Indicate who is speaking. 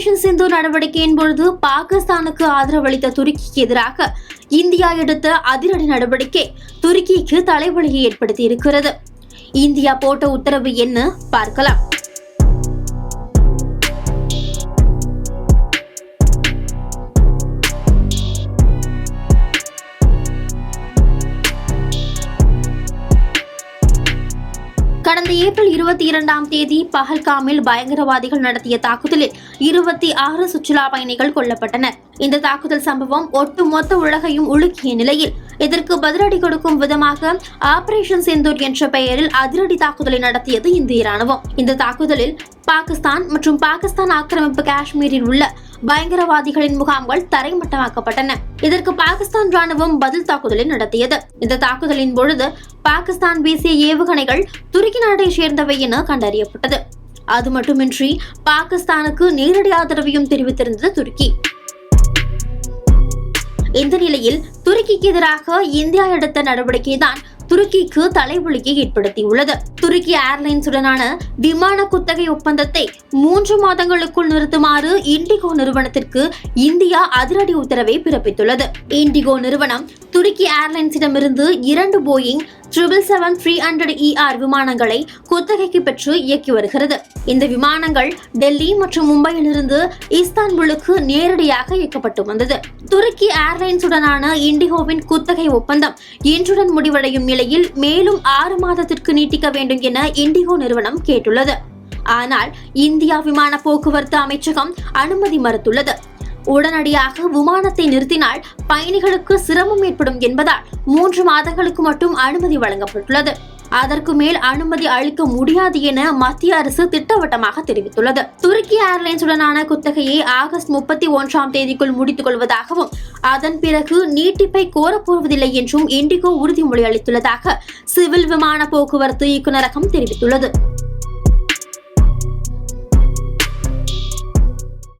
Speaker 1: சிந்து நடவடிக்கையின் பொழுது பாகிஸ்தானுக்கு ஆதரவளித்த துருக்கிக்கு எதிராக இந்தியா எடுத்த அதிரடி நடவடிக்கை துருக்கிக்கு தலைவலியை ஏற்படுத்தி இருக்கிறது இந்தியா போட்ட உத்தரவு என்ன? பார்க்கலாம். கடந்த ஏப்ரல் இருபத்தி இரண்டாம் தேதி பஹல்காமில் பயங்கரவாதிகள் நடத்திய தாக்குதலில் இருபத்தி ஆறு சுற்றுலா பயணிகள் கொல்லப்பட்டனர். இந்த தாக்குதல் சம்பவம் ஒட்டுமொத்த உலகையும் உலுக்கிய நிலையில் இதற்கு பதிலடி கொடுக்கும் விதமாக ஆபரேஷன் செந்தூர் என்ற பெயரில் அதிரடி தாக்குதலை நடத்தியது இந்திய ராணுவம் இந்த தாக்குதலில் பாகிஸ்தான் மற்றும் பாகிஸ்தான் ஆக்கிரமிப்பு காஷ்மீரில் உள்ள பயங்கரவாதிகளின் முகாம்கள் தரைமட்டமாக்கப்பட்டன. இதற்கு பாகிஸ்தான் ராணுவம் பதில் தாக்குதலை நடத்தியது. இந்த தாக்குதலின் பொழுது பாகிஸ்தான் வீசிய ஏவுகணைகள் துருக்கி நாட்டை சேர்ந்தவை என கண்டறியப்பட்டது. அது மட்டுமின்றி பாகிஸ்தானுக்கு நேரடி ஆதரவையும் தெரிவித்திருந்தது துருக்கி. இந்த நிலையில் துருக்கிக்கு எதிராக இந்தியா எடுத்த நடவடிக்கை தான் துருக்கிக்கு தலைவலியை ஏற்படுத்தியுள்ளது. துருக்கி ஏர்லைன்ஸுடனான விமான குத்தகை ஒப்பந்தத்தை மூன்று மாதங்களுக்குள் நிறுத்துமாறு இண்டிகோ நிறுவனத்திற்கு இந்தியா அதிரடி உத்தரவை பிறப்பித்துள்ளது. இண்டிகோ நிறுவனம் துருக்கி ஏர்லைன்ஸிடமிருந்து இரண்டு Boeing triple seven three hundred ER விமானங்களை குத்தகைக்கு பெற்று இயக்கி வருகிறது. இந்த விமானங்கள் டெல்லி மற்றும் மும்பையிலிருந்து இஸ்தான்புலுக்கு நேரடியாக இயக்கப்பட்டு வந்தது. துருக்கி ஏர்லைன்ஸுடனான இண்டிகோவின் குத்தகை ஒப்பந்தம் இன்றுடன் முடிவடையும் நிலையில் மேலும் ஆறு மாதத்திற்கு நீட்டிக்க வேண்டும் என இண்டிகோ நிறுவனம் கேட்டுள்ளது. ஆனால் இந்தியா விமான போக்குவரத்து அமைச்சகம் அனுமதி மறுத்துள்ளது. உடனடியாக விமானத்தை நிறுத்தினால் பயணிகளுக்கு சிரமம் ஏற்படும் என்பதால் மூன்று மாதங்களுக்கு மட்டும் அனுமதி வழங்கப்பட்டுள்ளது. அதற்கு மேல் அனுமதி அளிக்க முடியாது என மத்திய அரசு திட்டவட்டமாக தெரிவித்துள்ளது. துருக்கி ஏர்லைன்ஸுடனான குத்தகையை ஆகஸ்ட் முப்பத்தி ஒன்றாம் தேதிக்குள் முடித்துக் கொள்வதாகவும் அதன் பிறகு நீட்டிப்பை கோரப்போவதில்லை என்றும் இண்டிகோ உறுதிமொழி அளித்துள்ளதாக சிவில் விமான போக்குவரத்து இயக்குநரகம் தெரிவித்துள்ளது.